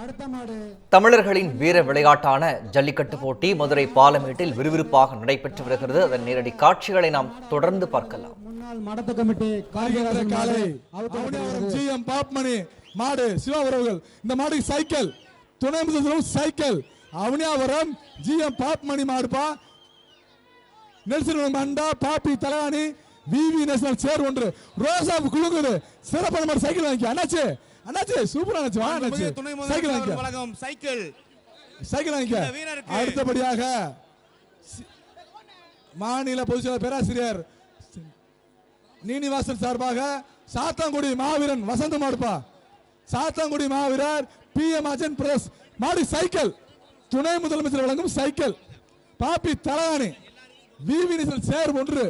அடுத்த மாடு. தமிழர்களின் வீர விளையாட்டான ஜல்லிக்கட்டு போட்டி மதுரை பாலமேட்டில் விறுவிறுப்பாக நடைபெற்று வருகிறது. அதன் நேரடி காட்சிகளை நாம் தொடர்ந்து பார்க்கலாம். மாடு சிவா உறவுகள். இந்த மாடுக்கு சைக்கிள். துணை முதல்வரும் சைக்கிள். அவனியாவரம் ஜிஎம் பாப்மணி மாடுப்பா. நெல்சன் மண்டா பாப்பி தலானி விவி நேஷனல் சேர் ஒன்று. ரோசா குழுங்குது சிறப்பான மாடு சைக்கிள் வாங்கி அண்ணாச்சி அண்ணாச்சி சூப்பர் அண்ணாச்சி வா அண்ணாச்சி. துணை சைக்கிள் வாங்கிக்க வழங்கும் சைக்கிள் சைக்கிள் வாங்கிக்க அடுத்தபடியாக மாநில பொதுச்செயலாளர் பேராசிரியர் நீனிவாசன் சார்பாக சாத்தாங்குடி மாவீரன் வசந்த மாடுப்பா. சாத்தாங்குடி மாவீரர் பி. எம். அஜன் பிரஸ். மாடு சைக்கிள் துணை முதலமைச்சர் வழங்கும் சைக்கிள் பாப்பி தலகாணி. விவி நேசன் சேர் ஒன்று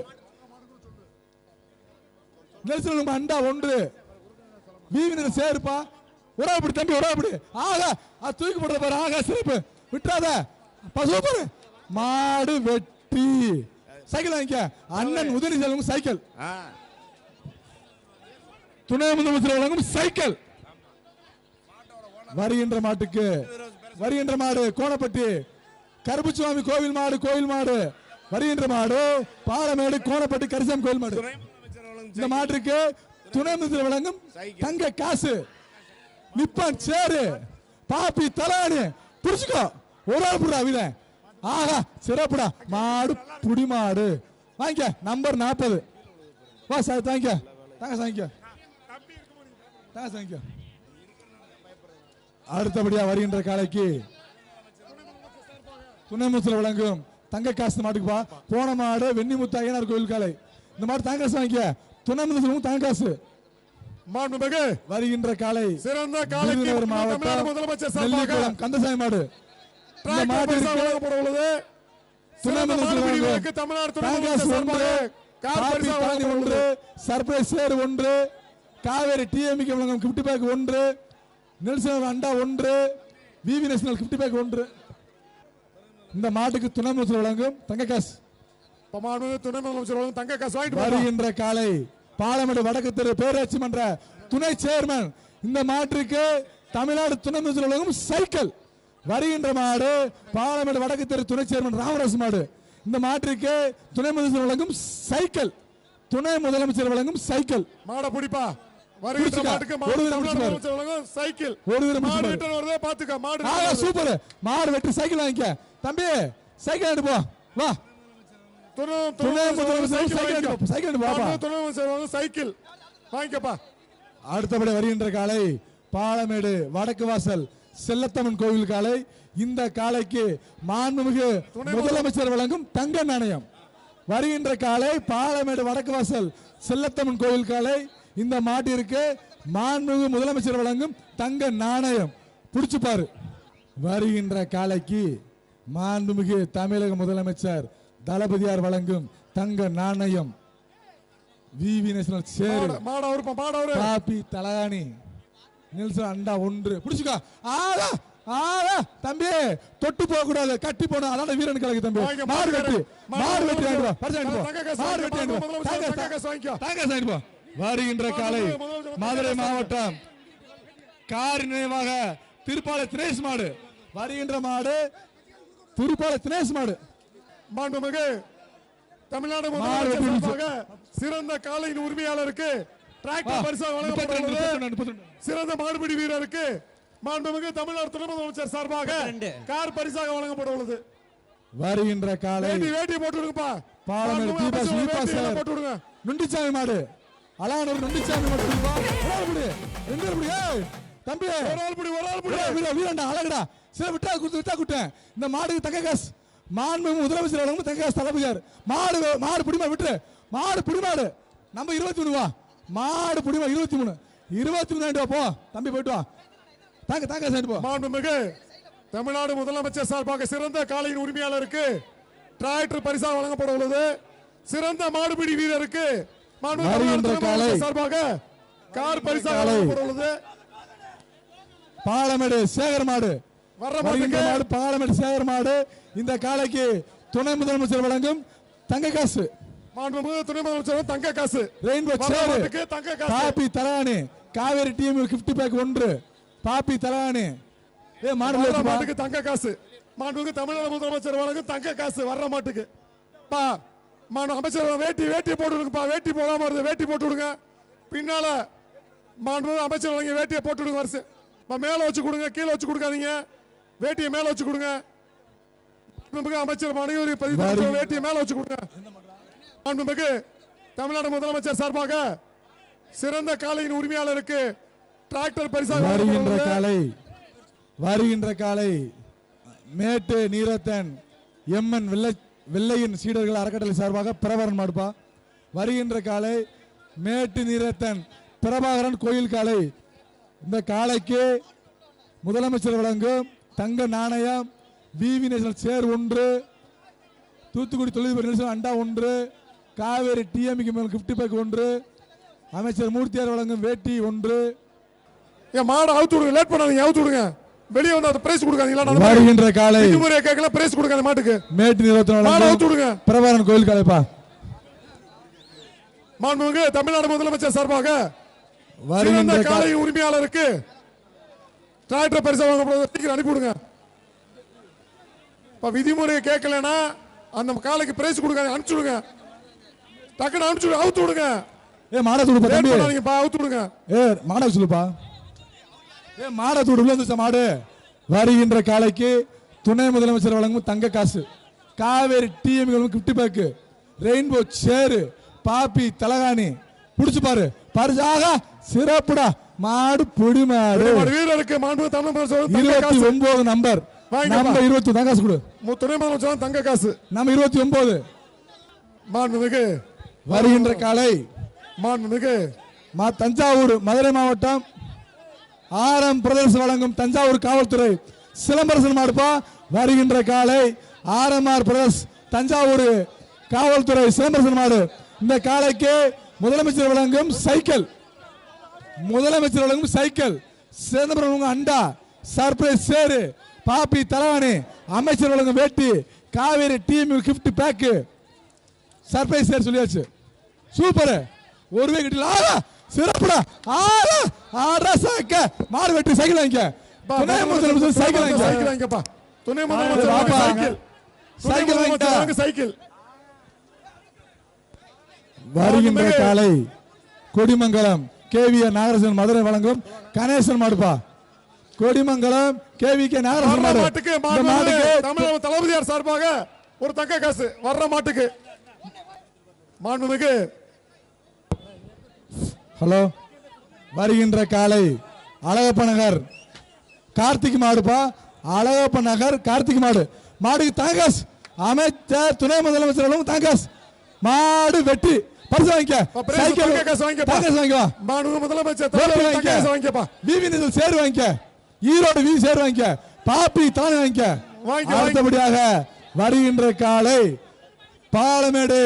நெல்சன் அண்டா ஒன்று. நேசன் சேருப்பா. உறவுப்படி தம்பி உறவுப்படி ஆக அது தூக்கி போடுற பாரு. ஆக சிறப்பு விட்டுறாத. சூப்பர் மாடு வெட்டி. சைக்கிள் வாங்கிக்க. அண்ணன் உதவி செல்வம் சைக்கிள். துணை முதலமைச்சர் வழங்கும் சைக்கிள். வருகின்ற மாட்டுக்கு வருகின்ற மாடு கோணப்பட்டி. கருப்புச்சுவாமி கோவில் மாடு கோவில் மாடு. வருகின்ற மாடு பாலமேடு கோணப்பட்டி கரிசாமி கோவில் மாடு. இந்த மாட்டிற்கு துணை முதலமைச்சர் வழங்கும் தங்க காசு. நிப்பான் சேரு பாப்பி தலானி. புடிச்சுக்கோ. ஒரு ஆள் புடா வீர ஆஹா சிறப்புடா. மாடு புடி மாடு வாங்கிக்க. நம்பர் நாற்பது வா சார் தாங்க தாங்க சாங்கிக்க. தாங்க சாங்கிக்க. அடுத்தபடியா வருகின்ற காலைக்கு துணை முதலமைச்சர் வழங்கும் தங்க காசு மாட்டுக்குப்பா போன மாடு வெண்ணிமுத்து ஐயனார் கோயில் காலை. இந்த மாடு தங்க காசு வாங்கிக்க துணை தங்க காசு மாண்புமிகு. வருகின்ற காலை சிறந்த தமிழ்நாடு மாவட்டம் முதலமைச்சர் சார்பாக கந்தசாமி மாடு பரிசு வழங்கப்பட உள்ளது துணை வீரருக்கு தமிழ்நாடு துணை ஒன்று சார்பாக காப்பி வழங்கப்பட ஒன்று சர்ப்ரைஸ் சேர் ஒன்று காவேரி டிஎம்கே வழங்கும் கிஃப்ட் பேக் ஒன்று நெல்சன் அண்டா ஒன்று விவி நேஷனல் கிஃப்ட் பேக் ஒன்று. இந்த மாட்டுக்கு துணை முதலமைச்சர் வழங்கும் தங்க காசு துணை முதலமைச்சர் வழங்கும் தங்க காசு. வருகின்ற காலை பாலமேடு வடக்கு தெரு பேராட்சி மன்ற துணை சேர்மன் இந்த மாட்டிற்கு தமிழ்நாடு துணை முதலமைச்சர் வழங்கும் சைக்கிள் வருகின்ற மாடு பாலமேடு வடக்கு தெரு துணை சேர்மன் ராமராஜ் மாடு. இந்த மாட்டிற்கு துணை முதலமைச்சர் வழங்கும் சைக்கிள் துணை முதலமைச்சர் வழங்கும் சைக்கிள் மாடை பிடிப்பா. சைக்கிள் ஒரு மாடு வெட்டி சைக்கிள் வாங்கிக்க. தம்பி சைக்கிள் போ வா. துணை முதலமைச்சர் சைக்கிள் சைக்கிள் மாண்புமிகு துணை முதலமைச்சர் சைக்கிள். வாங்கிக்கப்பா. அடுத்தபடி வருகின்ற காலை பாலமேடு வடக்கு வாசல் செல்லத்தம்மன் கோவில் காலை. இந்த காலைக்கு மாண்புமிகு முதலமைச்சர் வழங்கும் தங்க நாணயம். வருகின்ற காலை பாலமேடு வடக்கு வாசல் செல்லத்தம்மன் கோவில் காலை. இந்த மாட்டிற்கு மாண்புமிகு முதலமைச்சர் வழங்கும் தங்க நாணயம். புடிச்சு பாரு வருகின்ற காலைக்கு மாண்புமிகு தமிழக முதலமைச்சர் தளபதியார் வழங்கும் தங்க நாணயம். V V national chair. Copy தலகாணி. நெல்சன் அண்டா ஒன்று. பிடிச்சுக்கோ. ஆடா ஆடா தம்பி தொட்டு போக கூடாது கட்டி போனா அதான் வீரன் கலக்கு தம்பி. மாடு வெட்டி மாடு மாடு வெட்டி வாங்கிக்க. வாங்கிட்டு வா. பரிசு வாங்கிட்டு போ. தங்க காசு மாடு வாங்கிக்க, வெட்டி வாங்கிட்டு வா முதலமைச்சர் தங்க தங்க காசு வாங்கிக்க. தங்க காசு வாங்கிட்டு போ. வருகின்ற காலை மதுரை மாவட்டம் கார் நினைவாக திருப்பாலை தினேஷ் மாடு. வருகின்ற மாடு திருப்பாலை தினேஷ் மாடு. மாண்புமிகு தமிழ்நாடு மாடு முதலமைச்சர் சிறந்த காலையின் உரிமையாளருக்கு டிராக்டர் பரிசாக ரெண்டு. சிறந்த மாடுபிடி வீரருக்கு மாண்புமிகு தமிழ்நாடு துணை முதலமைச்சர் சார்பாக கார் பரிசாக வழங்கப்பட உள்ளது வருகின்ற காலை வேட்டி வேட்டி போட்டு விடுங்கப்பா பாலமேடு மாண்புமிகு தீபா அமைச்சர் ஸ்ரீபா வேட்டியெல்லாம் சார் போட்டு விடுங்க நுண்டிச்சாமி மாடு அலானூர் நுண்டிச்சாமி மாடு. எங்க இரு பிடி? ஏய், தம்பி ஒரு ஆள் பிடி ஒரு ஆள் பிடி வீர, வீர, வீரன்டா, அழகுடா. சரி, விட்டா குத்து, விட்டா குட்டேன். இந்த மாடுக்கு தங்க காசு. மாண்புமிகு முதலமைச்சர் வழங்கும் தங்க தளபதியார். மாடு மாடு பிடிமா விட்டுரு. மாடு பிடிமாடு. நம்ம இருபத்தி மூணு வா. மாடு பிடிமா இருபத்தி மூணு. இருபத்தி மூணு போ. தம்பி போயிட்டு வா. தாங்க தாங்க சார் போ. மாண்புமிகு தமிழ்நாடு முதலமைச்சர் சார்பாக சிறந்த காலையின் உரிமையாளருக்கு டிராக்டர் பரிசாக வழங்கப்பட உள்ளது. சிறந்த மாடுபிடி வீரருக்கு சார்பாக கார் பரிசாக காலை. வழங்கப்பட உள்ளது. பாலமேடு சேகர் மாடு. வருகின்ற மாடு பாலமேடு சேகர் மாடு இந்த காலைக்கு துணை முதலமைச்சர் வழங்கும் தங்க காசு. மாண்புமிகு துணை முதலமைச்சர் தங்க காசு. ரெயின்போ சேரு தங்க காசு. பாப்பி தலானி காவேரி டீம் கிஃப்ட் பேக் ஒன்று பாப்பி தலானி. ஏ மாடு. மாட்டுக்கு தங்க காசு. மாண்புமிகு தமிழக முதலமைச்சர் வழங்கும் தங்க காசு வர்ற மாட்டுக்கு. பா மாண்பு அமைச்சர் வேட்டி வேட்டி போட்டு விடுங்கப்பா வேட்டி போடாம வருது வேட்டி போட்டு விடுங்க பின்னால மாண்புமிகு அமைச்சர் வழங்கிய வேட்டியை போட்டு விடுங்க வருஷம் மேல வச்சு கொடுங்க கீழே வச்சு கொடுக்காதீங்க. வேட்டியை மேல வச்சு கொடுங்க. மாண்புமிகு அமைச்சர் மனைவி பதிவு வேட்டியை மேல வச்சு கொடுங்க. மாண்புமிகு தமிழ்நாடு முதலமைச்சர் சார்பாக சிறந்த காலையின் உரிமையாளருக்கு டிராக்டர் பரிசாக வருகின்ற. காலை வருகின்ற காலை மேட்டு நீரத்தன் எம்என் வெள்ளை வெள்ளையின் சீடர்கள் அறக்கட்டளை சார்பாக பிரபாகரன் மாடுப்பா வருகின்ற காலை மேட்டு நீரத்தன் பிரபாகரன் கோயில் காலை. இந்த காலைக்கு முதலமைச்சர் வழங்கும் தங்க நாணயம் பிவி நேஷனல் சேர் ஒன்று தூத்துக்குடி தொழில்துறை நெரிசல் அண்டா ஒன்று காவேரி டிஎம்கி மேல் கிஃப்ட் பேக் ஒன்று அமைச்சர் மூர்த்தியார் வழங்கும் வேட்டி ஒன்று. என் மாடை அவுத்து விடுங்க லேட் பண்ணாதீங்க அவுத்து விடுங்க. வெளியே வந்து அந்த பிரைஸ் கொடுக்காதீங்களா வருகின்ற காலை விதிமுறையை கேட்கல பிரைஸ் கொடுக்காத மாட்டுக்கு. மேட்டு நிறுவனத்தில் மாடை வழங்கும் அவுத்து விடுங்க. பிரபாகரன் கோயில் காலைப்பா. மாண்புமிகு தமிழ்நாடு முதலமைச்சர் சார்பாக வருகின்ற காலை உரிமையாளருக்கு டிராக்டர் பரிசு வழங்கப்படுவது சீக்கிரம் அனுப்பி விடுங்க. இப்ப விதிமுறையை கேட்கலனா அந்த காலைக்கு பிரைஸ் கொடுக்காத அனுப்பிச்சு விடுங்க. டக்குனு அனுப்பிச்சு அவுத்து விடுங்க. ஏ மாட துடுப்பா தம்பி. பண்ணாதீங்கப்பா அவுத்து விடுங்க. ஏ மாட சொல்லுப்பா ஏ மாட துடு உள்ள வந்துச்சா மாடு. வருகின்ற காலைக்கு துணை முதலமைச்சர் வழங்கும் தங்க காசு. Kaveri DM gift pack rainbow chair பாப்பி தலகாணி. புடிச்சு பாரு. பரிசு ஆகா சிறப்புடா. மாடு பொடி மாடு. வீரருக்கு மாண்புமிகு தமிழ் இருபத்தி ஒன்பது நம்பர். நம்ம இருபத்தி தங்க காசு கொடு. துணை முதலமைச்சர் தங்க காசு. நம்ம இருபத்தி ஒன்பது. மாண்புமிகு. வருகின்ற காலை. மாண்புமிகு. மா தஞ்சாவூர் மதுரை மாவட்டம். ஆரம் பிரதேச வழங்கும் தஞ்சாவூர் காவல்துறை. சிலம்பரசன் மாடுப்பா வருகின்ற காலை. ஆர்எம்ஆர் பிரதேஷ் தஞ்சாவூர் காவல்துறை சிலம்பரசன் மாடு. இந்த காலைக்கு முதலமைச்சர் வழங்கும் சைக்கிள். முதலமைச்சர் வழங்கும் சைக்கிள். சிதம்பரம் அண்டா சர்ப்ரைஸ் சேரு பாப்பி தலவாணி அமைச்சர் வழங்கும் வேட்டி Kaveri team gift pack surprise chair சொல்லியாச்சு. சூப்பர். ஒரு வே கிட்ட ஆடா சிறப்புடா. ஆடா ஆடா சாக்க மாடு வெட்டி சைக்கிள் வாங்கிக்க. துணை முதலமைச்சர் சைக்கிள் சைக்கிள் வாங்கிக்க. வாங்கிக்கப்பா. துணை முதலமைச்சர் வாங்க. சைக்கிள். சைக்கிள். வாங்க சைக்கிள். வருகின்ற காலை. கொடிமங்கலம். கேவிஆர் நாகரசன் மதுரை வழங்கும் கணேசன் மாடுப்பா கொடிமங்கலம் கே நாகரசன் மாட்டுக்கு இந்த மாண்புமிகு மாட்டுக்கு தமிழக தளபதியார் சார்பாக ஒரு தங்க காசு. வர்ற மாட்டுக்கு. மாண்புமிகு. ஹலோ. வருகின்ற காலை அழகப்ப நகர். கார்த்திக் மாடுப்பா அழகப்ப நகர் கார்த்திக் மாடு. மாடுக்கு தாங்காஸ் அமைச்சர் துணை முதலமைச்சர் தாங்காஸ் மாடு வெட்டி. பரிசு வாங்கிக்க. சைக்கிள். காசு வாங்கிக்கப்பா. தாங்காஸ் வாங்கிக்கோ முதலமைச்சர் வாங்கிக்க. காசு வாங்கிக்கப்பா விவி நிதில் சேர் வாங்கிக்க. ஈரோடு வி சேர் வாங்கிக்க. பாப்பி தானே வாங்கிக்க. வாங்கிக்க, அடுத்தபடியாக வருகின்ற காலை பாலமேடு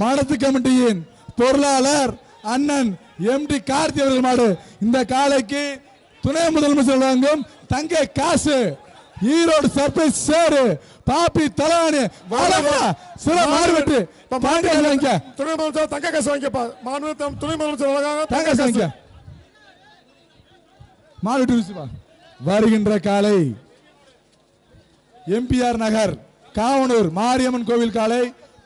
மடத்து கமிட்டியின் பொருளாளர் அண்ணன் எம்டி கார்த்தி அவர்கள் மாடு. இந்த காலைக்கு துணை முதலமைச்சர் வழங்கும் தங்க காசு. ஈரோடு சர்ப்ரைஸ் சேரு பாப்பி தலானி சில வெட்டு இப்ப தாங்க வாங்கிக்க துணை முதலமைச்சர் தங்க காசு மாண்புமிகு தம்- துணை முதலமைச்சர் வழங்காங்க தாங்க காசு. வருகின்ற காலை எம்பிஆர் நகர் காவனூர் மாரியம்மன் கோவில் காலை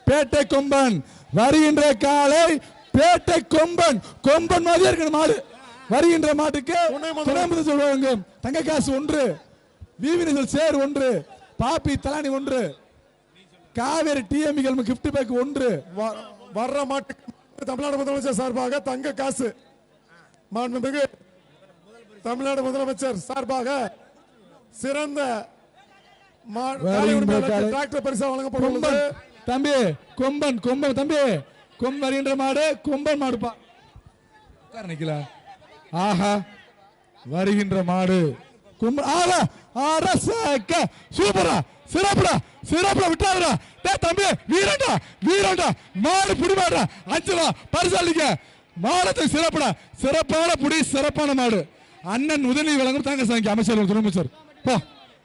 பேட்டை கொம்பன். வருகின்ற காலை பேட்டை கொம்பன். கொம்பன் மாதிரியே இருக்கணும் மாடு. வருகின்ற மாட்டுக்கு துணை முதல்- சொல்லுவாங்க தங்க காசு ஒன்று விவினிசல் சேர் ஒன்று. பாப்பி தலானி ஒன்று. காவேரி டிஎம்கள் கிஃப்ட் பேக் ஒன்று. வர்ற மாட்டுக்கு தமிழ்நாடு முதலமைச்சர் சார்பாக தங்க காசு. மாண்புமிகு தமிழ்நாடு முதலமைச்சர் சார்பாக சிறந்த டிராக்டர் பரிசா வழங்கப்பட்டுள்ளது கொம்பன் தம்பி கொம்பன் கொம்பன் தம்பி கொம்பன் வருகின்ற மாடு கொம்பன் மாடுப்பா. நிக்கல. ஆஹா வருகின்ற மாடு. கொம்பன் ஆஹா அரசக்க சூப்பரா சிறப்புடா சிறப்புடா விட்டாருடா டேய் தம்பி வீரண்டா வீரண்டா மாடு புடி மாடுடா. அஞ்சுவா பரிசாலிக்க மாடத்தை சிறப்புடா. சிறப்பான புடி சிறப்பான மாடு. அண்ணன் உதவி வழங்கும் தாங்க சாங்கி அமைச்சர் துணை அமைச்சர். போ.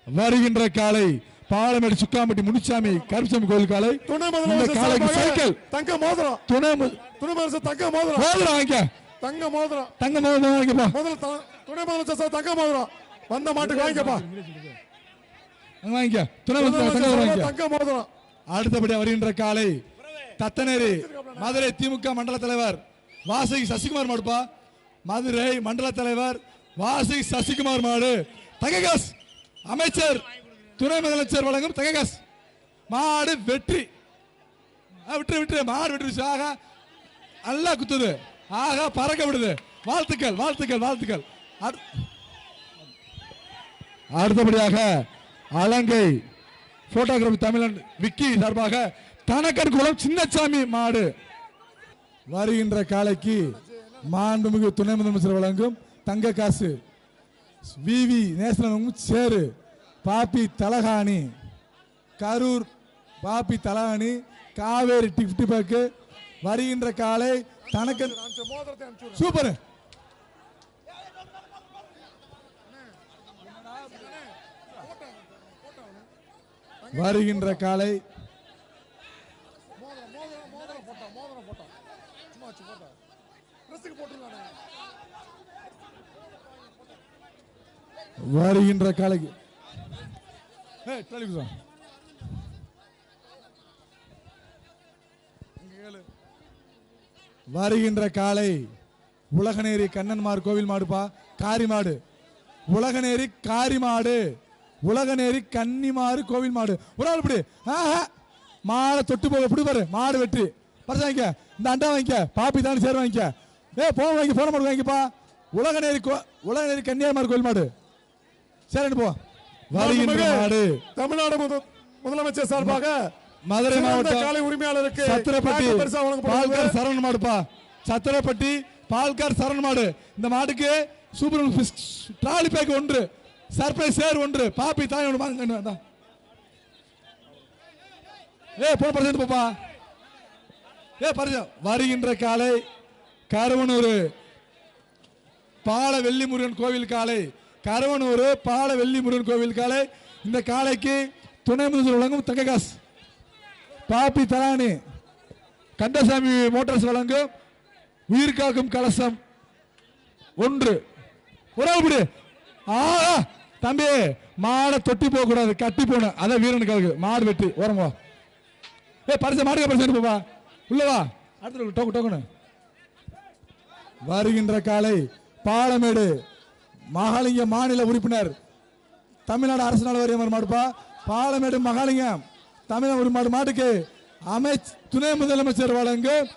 வருகின்ற காலை பாலமேடு சுக்காம்பட்டி முனிச்சாமி கருப்புசாமி கோயில் காலை. துணை முதலமைச்சர் சைக்கிள். தங்க மோதிரம். துணை துணை முதலமைச்சர் தங்க மோதிரம். மோதிரம் வாங்கிக்க. தங்க மோதிரம். தங்க மோதிரம் வாங்கிப்பா முதல் த- துணை முதலமைச்சர் சார் தங்க மோதிரம். வந்த மாட்டுக்கு வாங்கிக்கப்பா. வாங்கிக்க. துணை தங்க மோதிரம் அடுத்தபடியாக வருகின்ற காலை தத்தனேரி மதுரை திமுக மண்டல தலைவர் வாசகி சசிகுமார் மாடுப்பா மதுரை மண்டல தலைவர் வாசகி சசிகுமார் மாடு. தககாஸ் அமைச்சர் துணை முதலமைச்சர் வழங்கும் தககாஸ் மாடு வெற்றி. ஆ, விட்டுரு விட்டுரு. மாடு விட்டுருச்சு ஆகா. நல்லா குத்துது. ஆகா பறக்க விடுது. வாழ்த்துக்கள் வாழ்த்துக்கள் வாழ்த்துக்கள். அடுத்தபடியாக அலங்கை போட்டோகிராஃபி தமிழன் விக்கி சார்பாக தனக்கன் குளம் சின்னசாமி மாடு. வருகின்ற காலைக்கு மாண்புமிகு துணை முதலமைச்சர் வழங்கும் தங்க காசு. விவி நேசனம் சேரு. பாப்பி தலகாணி. கரூர் பாப்பி தலகாணி. காவேரி டிஃப்டி பேக்கு வருகின்ற காலை தனக்கு சூப்பர் வருகின்ற காலை மோதிரம் மோதிரம் மோதிரம் போட்டா மோதிரம் போட்டா சும்மா வச்சு போட்டா வருகின்ற காலை. வருகின்ற காலைக்கு. வருகின்ற காலை. உலகநேரி கண்ணன்மார் கோவில் மாடுப்பா காரி மாடு உலகநேரி காரி மாடு உலகநேரி கன்னிமாறு கோவில் மாடு. ஒரு ஆள் இப்படி. மாடை தொட்டு போக இப்படி பாரு. மாடு வெற்றி. பரிசு வாங்கிக்க. இந்த அண்டா வாங்கிக்க. பாப்பி தானே சேர் வாங்கிக்க. ஏ போன் வாங்கி போன மாடு வாங்கிப்பா. உலகநேரி கோ உலகநேரி கன்னியாகுமரி கோவில் மாடு. சரி போ. வருகின்ற மாடு. தமிழ்நாடு முத- முதலமைச்சர் சார்பாக மதுரை மாவட்டம் காலை உரிமையாளருக்கு சத்திரப்பட்டி. பால்கார் சரண் மாடுப்பா. சத்திரப்பட்டி பால்கார் சரண் மாடு. இந்த மாடுக்கு சூப்பர் ட்ராலி பேக் ஒன்று. சர்ப்ரைஸ் சேர் ஒன்று. பாப்பி தாய் ஒன்று வாங்க ஏ போ பரிசு போப்பா. ஏ பரிசு. வருகின்ற காலை கருவனூர் பால வெள்ளி முருகன் கோவில் காலை. கருவனூர் பால வெள்ளி முருகன் கோவில் காலை. இந்த காலைக்கு துணை முதல்வர் வழங்கும் தங்ககாஸ் பாப்பி தலானி கந்தசாமி மோட்டார்ஸ் வழங்கும் உயிர் காக்கும் கலசம். ஒன்று. ஒரு ஆள் ஆ தம்பி மாடை தொட்டி போக கூடாது கட்டி போன அதான் வீரனுக்காக மாடு வெட்டி ஓரங்க ஏ பரிசு மாடுக்க பரிசு போவா உள்ளவா அடுத்த டோக்கு டோக்கனு வருகின்ற காலை பாலமேடு மகாலிங்க மாநில உறுப்பினர் தமிழ்நாடு அரசு நல வாரியம் மாடுப்பா. பாலமேடு மகாலிங்கம் தமிழக ஒரு மாடு மாட்டுக்கு அமைச் துணை முதலமைச்சர் வழங்கும்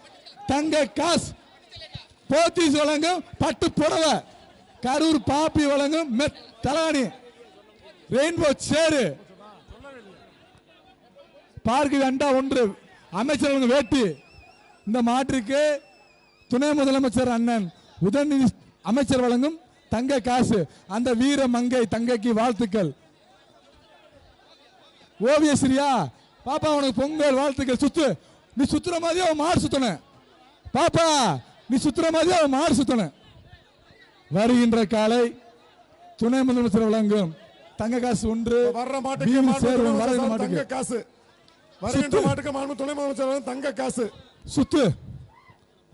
தங்க காசு போத்தீஸ் வழங்கும் பட்டு புடவை. கரூர் பாப்பி வழங்கும் மெத் தலாணி ரெயின்போ சேரு. பார்க்கு அண்டா ஒன்று. அமைச்சர் வேட்டி. இந்த மாட்டிற்கு துணை முதலமைச்சர் அண்ணன் உதயநிதி அமைச்சர் வழங்கும் தங்க காசு. அந்த வீர மங்கை தங்கைக்கு வாழ்த்துக்கள். ஓவியஸ்ரீயா பாப்பா உனக்கு பொங்கல் வாழ்த்துக்கள். சுத்து. நீ சுத்துற மாதிரியே அவன் மாறு சுத்தன பாப்பா நீ சுத்துற மாதிரியே அவன் மாறு சுத்தன வருகின்ற காலை துணை முதலமைச்சர் வழங்கும். தங்க காசு ஒன்று. வர்ற மாட்டுக்கு தங்க காசு. வருகின்ற. மாட்டுக்கு மாண்பு துணை முதலமைச்சர் தங்க காசு. சுத்து.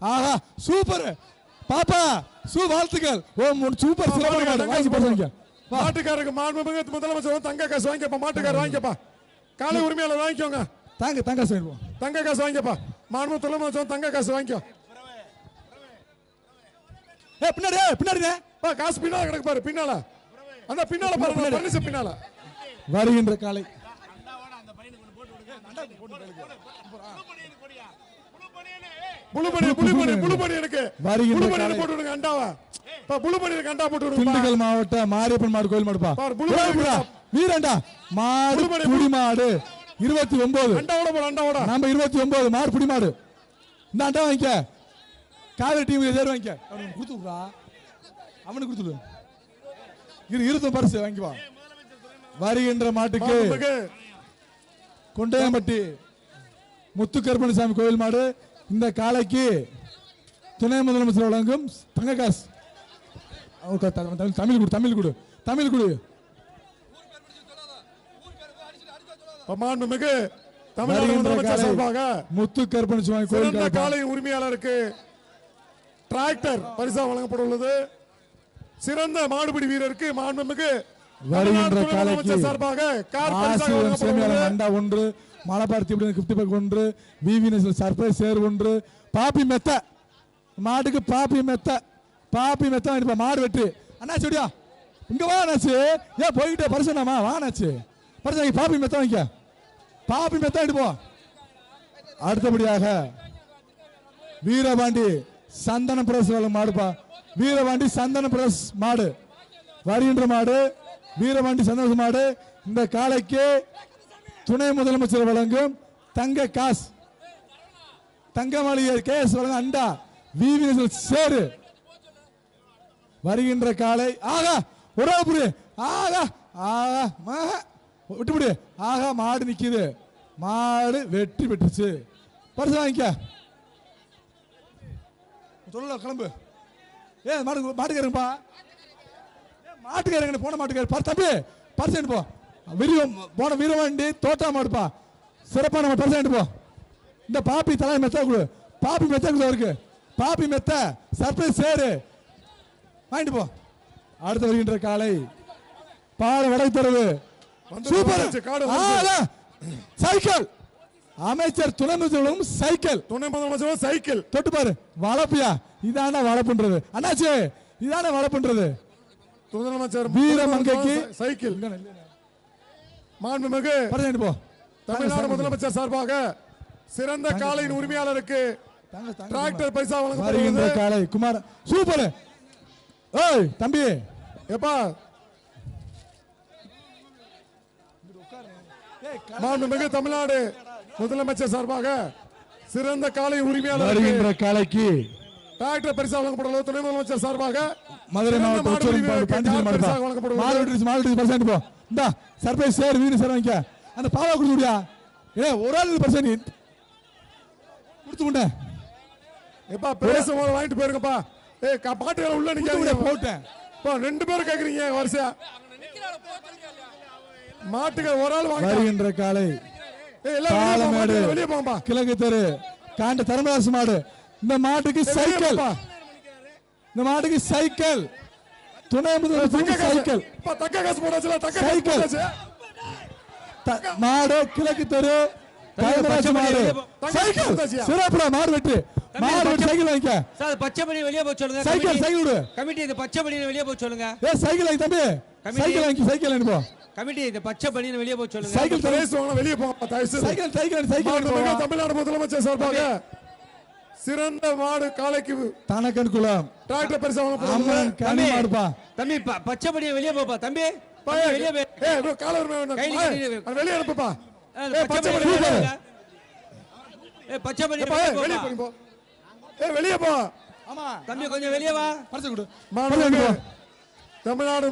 ஆஹா சூப்பர் பாப்பா சூ வாழ்த்துக்கள். ஓ சூப்பர் சிறப்பான மாடு. வாங்கி போடுங்க. வா. மாட்டுக்காரருக்கு மாண்புமிகு முதலமைச்சர் தங்க காசு வாங்கிக்கப்பா மாட்டுக்காரர் வாங்கிக்கப்பா. காலை உரிமையாளர் வாங்கிக்கோங்க. தாங்க தங்க காசு தங்க காசு வாங்கிக்கப்பா. மாண்பு துணை முதலமைச்சர் தங்க காசு வாங்கிக்கோ. ஏ பின்னாடி பின்னாடி பா காசு பின்னால கிடக்கு பாரு பின்னால. அந்த பின்னால பாரு பழனிச பின்னால. வருகின்ற காலை. திண்டுக்கல் மாவட்ட மாரியப்பன் மாடு கோயில் மாடுப்பா. வீரண்டா மாடு புடி மாடு இருபத்தி ஒன்பது நம்ம இருபத்தி ஒன்பது மாடு புடி மாடு இந்த அண்டா வாங்கிக்க. காவிரி டீம் தேர் வாங்கிக்க. அவனுக்கு கொடுத்து விடுறா. அவனுக்கு கொடுத்துடு இரு இருத்தும் பரிசு வாங்கிப்பா. வருகின்ற மாட்டுக்கு கொண்டையம்பட்டி முத்து கருப்பணசாமி கோயில் மாடு இந்த காலைக்கு துணை முதலமைச்சர் வழங்கும் தங்க காசு. தமிழ் கொடு தமிழ் கொடு தமிழ் கொடு. மாண்புமிகு முதலமைச்சர் சார்பாக முத்து கருப்பணசாமி கோயில் காலை உரிமையாளருக்கு டிராக்டர் பரிசா வழங்கப்பட உள்ளது சிறந்த மாடுபிடி வீரருக்கு மாண்புமிகு வருகின்ற காலைக்கு சார்பாக ஆசிரியர் சேமியாளர் அண்டா ஒன்று மலபார் திபுடன் கிஃப்ட் பேக் ஒன்று விவி நேஷனல் சர்ப்ரைஸ் சேர் ஒன்று பாப்பி மெத்த மாட்டுக்கு பாப்பி மெத்த பாப்பி மெத்த வாங்கிட்டு போ, மாடு வெட்டு. அண்ணாச்சி அப்படியா இங்க வா அண்ணாச்சி. ஏன் போய்கிட்டே பரிசுனாமா வா அண்ணாச்சி. பரிசு பாப்பி மெத்த வாங்கிக்க. பாப்பி மெத்த போ. அடுத்தபடியாக வீரபாண்டி சந்தன பிரஸ் மாடுப்பா. வீரவாண்டி சந்தன பிரஸ் மாடு. வருகின்ற மாடு வீரவாண்டி சந்தன மாடு. இந்த காலைக்கு துணை முதலமைச்சர் வழங்கும் தங்க காசு தங்க மாளிகை கேஸ் வழங்கும் அண்டா. விவி சேரு. வருகின்ற காலை ஆகா உறவு புரி ஆகா ஆகா மக. விட்டுவிடு ஆகா மாடு நிக்குது. மாடு வெற்றி பெற்றுச்சு. பரிசு வாங்கிக்க. சொல்லல கிளம்பு. ஏ மாடு மாட்டுக்காரங்கப்பா மாட்டுக்காரங்க போன மாட்டுக்கார. பாரு தம்பி பரிசு போ. விரிவம் போன வீரவாண்டி தோட்டா மாடுப்பா. சிறப்பான மாடு பரிசு போ. இந்த பாப்பி தலை மெத்த கொடு. பாப்பி மெத்த கொடு அவருக்கு. பாப்பி மெத்த சர்ப்ரைஸ் சேரு. வாங்கிட்டு போ. அடுத்து வருகின்ற காலை. பாட வடை தருவு சூப்பர். சைக்கிள் அமைச்சர் துணை முதல்வரும் சைக்கிள். துணை முதலமைச்சர் சைக்கிள். தொட்டு பாரு வளர்ப்பியா இதான வளர்ப்புன்றது அண்ணாச்சி இதான வளர்ப்புன்றது முதலமைச்சர் வீரமங்கைக்கு சைக்கிள். மாண்புமிகு பரிசு போ தமிழ்நாடு முதலமைச்சர் சார்பாக சிறந்த காலையின் உரிமையாளருக்கு டிராக்டர் வருகின்ற வழங்கப்படுகிறது. காலை குமார் சூப்பர். ஏய் தம்பி. எப்பா? மாண்புமிகு தமிழ்நாடு முதலமைச்சர் சார்பாக சிறந்த காலை வருகின்ற காலைக்கு டிராக்டர் பரிசா வழங்கப்படுகிறது துணை முதலமைச்சர் சார்பாக மதுரை மாவட்டம் இந்தா சர்ப்ரைஸ் சேர் வீடு சார் வாங்கிக்க. அந்த பாவா கொடுத்து விடியா ஏ ஒரு ஆள் பரிசு நீ கொடுத்து விட்டேன் எப்பா பேசும்போது வாங்கிட்டு போயிருங்கப்பா. ஏய் கா- பாட்டுகளை உள்ள நிக்காதீங்க. போட்டேன். பா, ரெண்டு பேரும் கேக்குறீங்க வரிசையா? மாட்டுக்கு ஒரு ஆள் வாங்க வருகின்ற காலை பாலமேடு கிழக்கு தெரு காண்ட தர்மராசு மாடு. இந்த மாட்டுக்கு சைக்கிள். இந்த மாட்டுக்கு சைக்கிள். துணை முதல்வர் சைக்கிள். தக்க காசு போடாச்சுல தக்க காசு சைக்கிள். மாடு கிழக்கு தெரு தர்மராசு மாடு. சைக்கிள். சிறப்புடா மாடு வெட்டு. மாடு சைக்கிள் வாங்கிக்க. சார் பச்சை பணி வெளியே போக சொல்லுங்க. Cycle committee. சைக்கிள் விடு. கமிட்டி இந்த பச்சை பணியை வெளியே போக சொல்லுங்க. ஏ சைக்கிள் வாங்கி தம்பி. சைக்கிள் வாங்கி சைக்கிள் வாங்கி போ. கமிட்டி இந்த பச்சை பணியை வெளியே போக சொல்லுங்க. சைக்கிள் தர- பேசுவாங்க வெளியே போங்க தயவு செய்து. சைக்கிள் சைக்கிள் சைக்கிள் வாங்கி தமிழ்நாடு முதலமைச்சர் சார்பாக சிறந்த மாடு காலைக்கு தனக்கன் குளம். டிராக்டர் பரிசு அம்மன் கனி மாடுப்பா. தம்பி பச்சை பணியை வெளியே போப்பா. தம்பி தம்பி, வெளியே போய் ஏய், bro, காலை விடுங்க, வேண்டாம். கையில ஏய், கையில அவனை வெளியே அனுப்புப்பா. ஏய், பச்சை போங்க. ஏய் பச்சை ஏய், வெளியே போ ஏய் வெளியே போ. ஆமா. தம்பி கொஞ்சம் வெளியே வா. பரிசு கொடு. மாண்புமிகு தமிழ்நாடு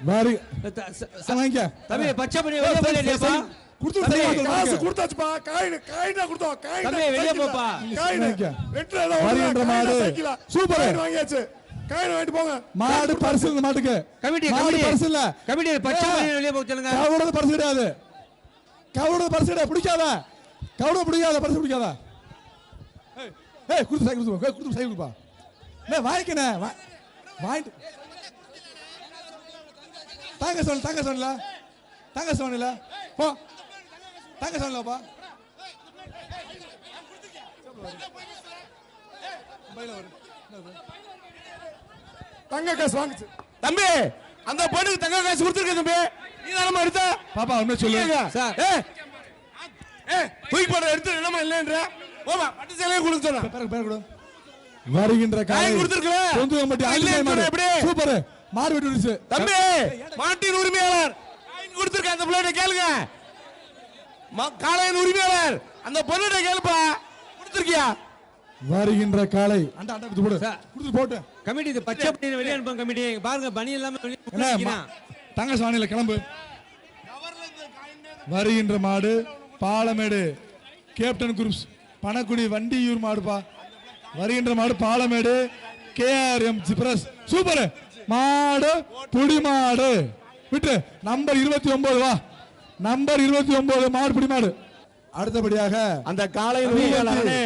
மாறி த- ச- ச- வாங்கிக்க தம்பி பச்சை பணியை வெளியே போயிடலையாப்பா கொடுத்து தம்பி, காசு. கொடுத்தாச்சுப்பா காயின் காயினா கொடுத்தோம் காயின் தம்பி, வெளியே போப்பா. காயின். ரெண்டு ஏதோ வருகின்ற மாடு. சூப்பர். வாங்கியாச்சு காயின் வாங்கிட்டு போங்க மாடு பரிசு இந்த மாட்டுக்கு கமிட்டி மாடு கமிட்டி பரிசு இல்ல கமிட்டி பச்சை. பணியை வெளியே போக சொல்லுங்க கவுடது பரிசு கிடையாது. கவுடது பரிசு கிடையாது பிடிக்காத. கவுடது பிடிக்காத பரிசு பிடிக்காத. ஏய், கொடுத்து சைக்கிள் கொடுத்து சைக்கிள் கொடுப்பா ஏய் வாங்கிக்கணே வா- வாங்கிட்டு தாங்க சொல்லு தாங்க சொல்லல தாங்க சொல்லல போ. தாங்க சொல்லலப்பா தங்க காசு வாங்குச்சு. தம்பி அந்த பொண்ணுக்கு தங்க காசு கொடுத்துருக்க தம்பி. நீ தானமா எடுத்த? பாப்பா உண்மை சொல்லு. சார். ஏ ஏ தூக்கி போட எடுத்து என்னமா இல்லைன்ற? போமா பட்டு சேலையை கொடுக்க சொன்னா. பேருக்கு பேர் கொடு. வருகின்ற காலை கொடுத்திருக்கல? தொந்துவம்பட்டி இல்லைன்னு ஆஞ்சநேய மாடு. சொன்ன எப்படி? சூப்பர். விட்டு விடுச்சு தம்பி! மாட்டின் உரிமையாளர். காயின் கொடுத்திருக்க அந்த பிள்ளைகிட்ட கேளுங்க. ம- காளையின் உரிமையாளர். அந்த பொண்ணுகிட்ட கேளுப்பா. கொடுத்திருக்கியா? வருகின்ற காலை அண்டா அண்டா கொடுத்து போடு. கொடுத்து போட்டு. கமிட்டி பச்சை பணியை வெளியே அனுப்புங்க கமிட்டி. பாருங்க பணி இல்லாம. தங்க சாணியில கிளம்பு. வருகின்ற மாடு பாலமேடு. கேப்டன் குரூப்ஸ் பணக்குடி வண்டியூர் மாடுப்பா. வருகின்ற மாடு பாலமேடு. கேஆர்எம் ஜிப்ரஸ். சூப்பர்! மாடு புடி மாடு விட்டு நம்பர் இருபத்தி ஒன்பது வா. நம்பர் இருபத்தி ஒன்பது மாடு புடி மாடு அடுத்தபடியாக அந்த உரிமையாளரே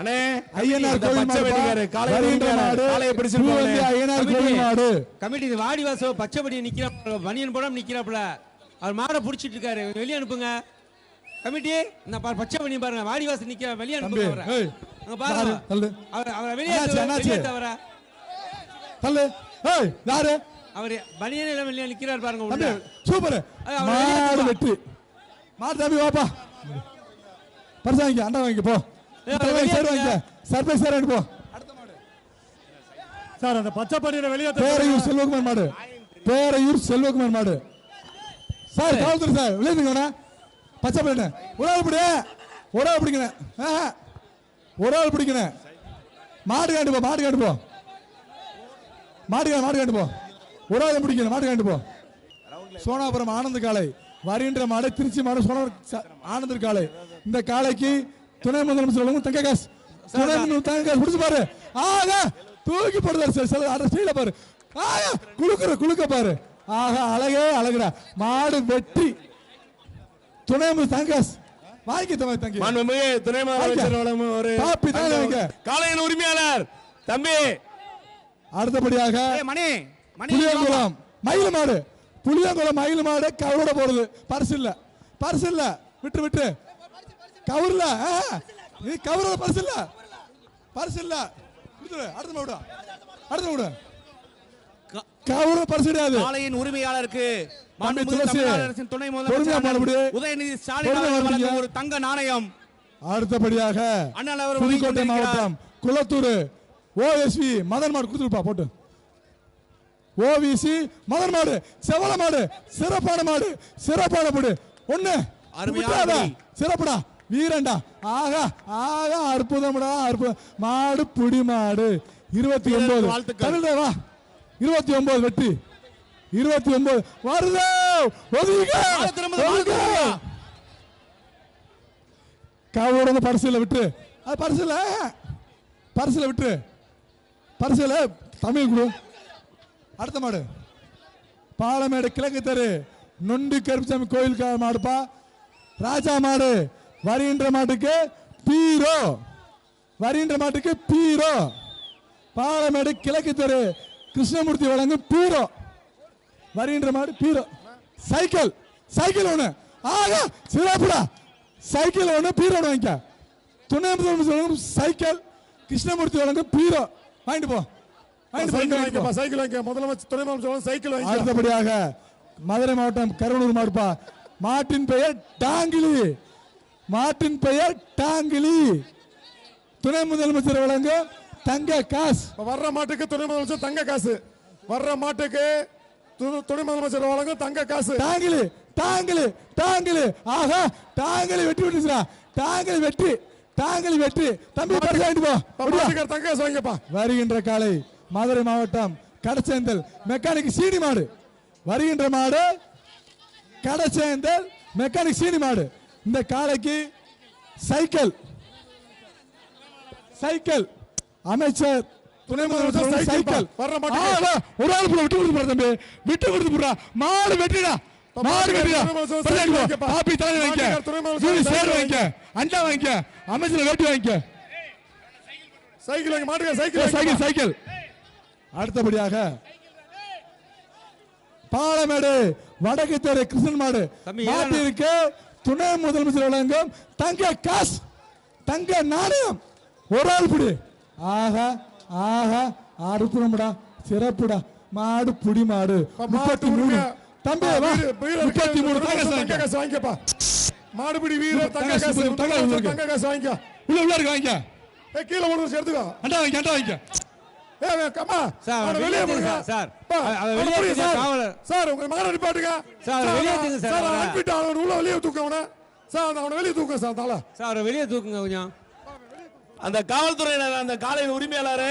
அண்ணே. ஐயனார் கோவில் மாடு வெட்டிக்காரு பா. காலை வருகின்ற மாடு காலையை பூ பிடிச்சிருப்பாங்க வந்து ஐயனார் கோவில் மாடு. கமிட்டி இது வாடி வாசம் பச்சை படி நிக்கிற பனியன் போடாம நிக்கிறாப்புல. அவர் மாடை புடிச்சிட்டு இருக்காரு. வெளியே அனுப்புங்க. கமிட்டி இந்த பாரு, பச்சை பனியன் பாருங்க. வாடி வாசல் நிக்கிற வெளியே அனுப்புங்க அவரை. அங்க பாருங்க. அவர் அவரை வெளியே தள்ளு. ஏய் யாரு? அவர் பனியன் எல்லாம் வெளியே நிக்கிறார் பாருங்க உள்ள. சூப்பர். வெளியே மாடு வெற்றி. மாடு தம்பி வாப்பா. பரிசு வாங்கிக்க அண்டா வாங்கிக்க போ. வெளியே சைடு வாங்கிக்க. சர்ப்ரைஸ் சார் போ. சார் அந்த பச்சை பணியை வெளியேற்ற பேரையூர் செல்வகுமார் மாடு. பேரையூர் செல்வகுமார் மாடு. சார் காவல்துறை சார் விளையாடுங்க பச்சை பண்ணு ஒரு ஆள் பிடி ஒரு ஆள் பிடிக்கணும் ஆஹா. ஒரு ஆள் பிடிக்கணும். மாடு காண்டு போ மாடு காண்டு போ மாடு கா- மாடு காண்டு போ. ஒரு ஆள் பிடிக்கணும். மாடு காண்டு போ. சோனாபுரம் ஆனந்த காளை. வருகின்ற மாடு திருச்சி மாடு சோனாபுரம் ச- ஆனந்த காளை. இந்த காளைக்கு துணை முதலமைச்சர் தங்க காசு. தங்க காசு பிடிச்சு பாரு. ஆகா தூக்கி போடுறாரு சார். சில அட செய்யல பாரு. ஆகா குளுக்குற குளுக்க பாரு. ஆகா அழகே அழகுடா. மாடு வெற்றி. துணை தங்க காசு. வாங்கிக்க தம்பி தங்கி மாண்புமிகு துணை முதலமைச்சர் ஒரு வைங்க. காளையின் உரிமையாளர். தம்பி அடுத்தபடியாக மணி புளியங்குளம். மயில் மாடு. புளியங்குளம் மயில் மாடு கவரோட போறது பரிசு இல்ல. பரிசு இல்ல. விட்டு விட்டு. கவர்ல. நீ பரிசு இல்ல. பரிசு இல்ல. அடுத்த விடு. அடுத்த விடு. கவரோட பரிசு கிடையாது. காளையின் உரிமையாளருக்கு துணை. முதலமைச்சர் உதயநிதி ஸ்டாலின் ஒரு தங்க நாணயம். அடுத்தபடியாக புதுக்கோட்டை மாவட்டம் குளத்தூர். ஓஎஸ்வி மதன் மாடு கொடுத்துருப்பா போட்டு. ஓவிசி மதன் மாடு செவல மாடு சிறப்பான மாடு சிறப்பான மாடு. ஒண்ணு. சிறப்புடா வீரண்டா ஆகா ஆகா அற்புதம்டா அற்புதம் மாடு புடி மாடு. இருபத்தி ஒன்பது. வாழ்த்துக்கள். தமிழ் வா. இருபத்தி ஒன்பது வெற்றி இருபத்தி ஒன்பது. வருது. காவோட பரிசுல விட்டு அது பரிசுல பரிசுல விட்டு பரிசுல தமிழ் குழு அடுத்த மாடு. பாலமேடு கிழக்கு தெரு. நொண்டி கருப்புசாமி கோயில் மாடுப்பா. ராஜா மாடு வரின்ற மாட்டுக்கு பீரோ. வரின்ற மாட்டுக்கு பீரோ. பாலமேடு கிழக்கு தெரு. கிருஷ்ணமூர்த்தி வழங்கும் பீரோ. வரின்ற மாடு பீரோ. சைக்கிள். சைக்கிள் ஒண்ணு. ஆகா சிறப்புடா. சைக்கிள் ஒண்ணு பீரோ ஒண்ணு வாங்கிக்க. துணை முதலமைச்சர் சைக்கிள். கிருஷ்ணமூர்த்தி வழங்கும் பீரோ. வாங்கிட்டு போ. சைக்கிள் வாங்கிட்டு போ. வாங்கிக்கப்பா சைக்கிள் வாங்கிக்க முதலமைச்சர் துணை முதலமைச்சர் சைக்கிள் வாங்கிக்க. அடுத்தபடியாக மதுரை மாவட்டம் கருவனூர் மாடுப்பா மாட்டின் பெயர் டாங்கிலி. மாட்டின் பெயர் டாங்கிலி. துணை முதலமைச்சர் வழங்கும் தங்க காசு. வர்ற மாட்டுக்கு துணை முதலமைச்சர் தங்க காசு. வர்ற மாட்டுக்கு துணை முதலமைச்சர் வழங்கும் தங்க காசு. டாங்கிலி டாங்கிலி டாங்கிலி. ஆஹா டாங்கிலி வெட்டி விட்டுச்சுடா. டாங்கிலி வெற்றி டாங்கிலி வெற்றி. தம்பி தங்க காசு வாங்கிக்கப்பா. வருகின்ற காலை மதுரை மாவட்டம் கடச்சேந்தல் மெக்கானிக் சீனி மாடு. வருகின்ற மாடு கடச்சேந்தல் மெக்கானிக் சீனி மாடு. இந்த காளைக்கு சைக்கிள். சைக்கிள். அமைச்சர் துணை முதலமைச்சர் சைக்கிள். ஒரு ஆள் விட்டு கொடுத்து தம்பி. விட்டு கொடுத்து மாடு வெட்டிடா காப்பி தலைமை வாங்கிக்க சேர் சைக்கிள் வாங்கிக்க அண்டா வாங்கிக்க அமைச்சர் வேட்டி வாங்கிக்க. சைக்கிள் வாங்கி மாட்டுக்கார சைக்கிள் சைக்கிள். சைக்கிள். அடுத்தபடியாக பாலமேடு வடக்கு தெரு கிருஷ்ணன் மாடு. மாட்டிற்கு துணை முதலமைச்சர் வழங்கும் தங்க காசு தங்க நாணயம். ஒரு ஆள் பிடி. ஆஹா ஆஹா அற்புதம்டா சிறப்புடா. மாடு புடி மாடு. முப்பத்தி மாட்டு மூணு. தம்பி முப்பத்தி மூணு தங்க காசு வாங்கிக்கப்பா. மாடுபிடி வீரர் தங்க காசு தங்க காசு வாங்கிக்க. உள்ள உள்ள இருக்கு வாங்கிக்க. கீழே ஒன்று எடுத்துக்கோ. அண்டா வாங்கிக்க அண்டா வாங்கிக்க. சார், உங்க மகனை நிப்பாட்டுங்க சார், உள்ள வெளியே தூக்க சார் அந்த அவனை வெளியே தூக்க சார் தலை சார் வெளியே தூக்குங்க கொஞ்சம். அந்த காவல்துறையினர் அந்த காளையின் உரிமையாளர்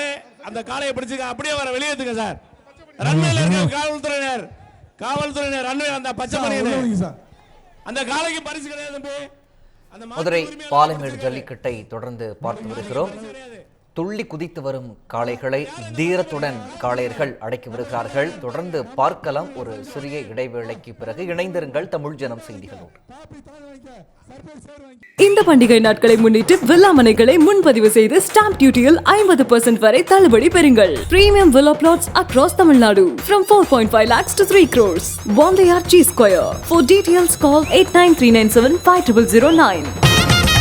அந்த காளையை பிடிச்சுக்க அப்படியே வர வெளியேத்துங்க சார். ரன்வேல இருக்க காவல்துறையினர். காவல்துறையினர் ரன்வே அந்த பச்சை வாங்கிக்க சார் அந்த காளைக்கு பரிசு கிடையாது மதுரை பாலமேடு. ஜல்லிக்கட்டை தொடர்ந்து பார்த்து வருகிறோம். துள்ளி குதித்து வரும் காளைகளை தீரத்துடன் காளையர்கள் அடக்கி வருகிறார்கள் தொடர்ந்து பார்க்கலாம் ஒரு சிறிய இடைவேளைக்கு பிறகு இணைந்திருங்கள் தமிழ் ஜனம் செய்திகளோடு இந்த பண்டிகை நாட்களை முன்னிட்டு வில்லாமனைகளை முன்பதிவு செய்து ஸ்டாம்ப் டியூட்டியில் ஐம்பது பர்சன்ட் வரை தள்ளுபடி பெறுங்கள் premium villa plots across Tamil Nadu from four point five lakhs to three crores. Bondeyar G Square. For details, call 89397 5009.